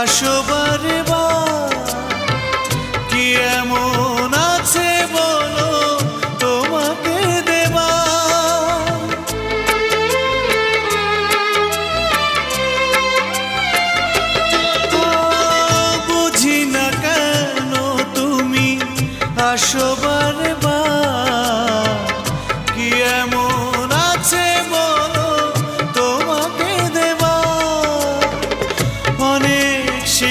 বাসবা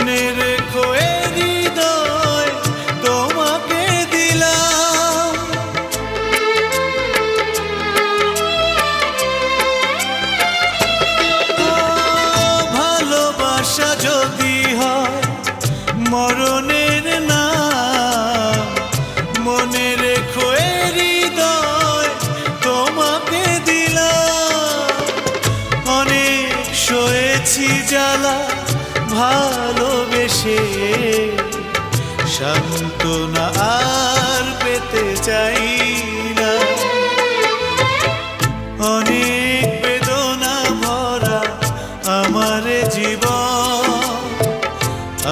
মনে রেখো হৃদয় তোমাকে ভালোবাসা হয় মরণের না মনে তোমাকে অনেক জ্বালা ভালোবেসে সান্ত্বনা আর পেতে চাই না। অনেক বেদনা ভরা আমার জীবন,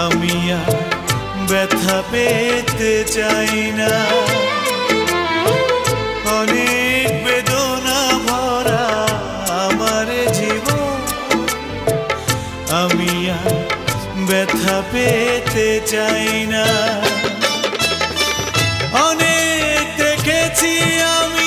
আমি আর ব্যথা পেতে চাই না। অনেক বেদনা ভরা আমার জীবন, আমি আর ব্যথা পেতে চাই না। অনেক দেখেছি আমি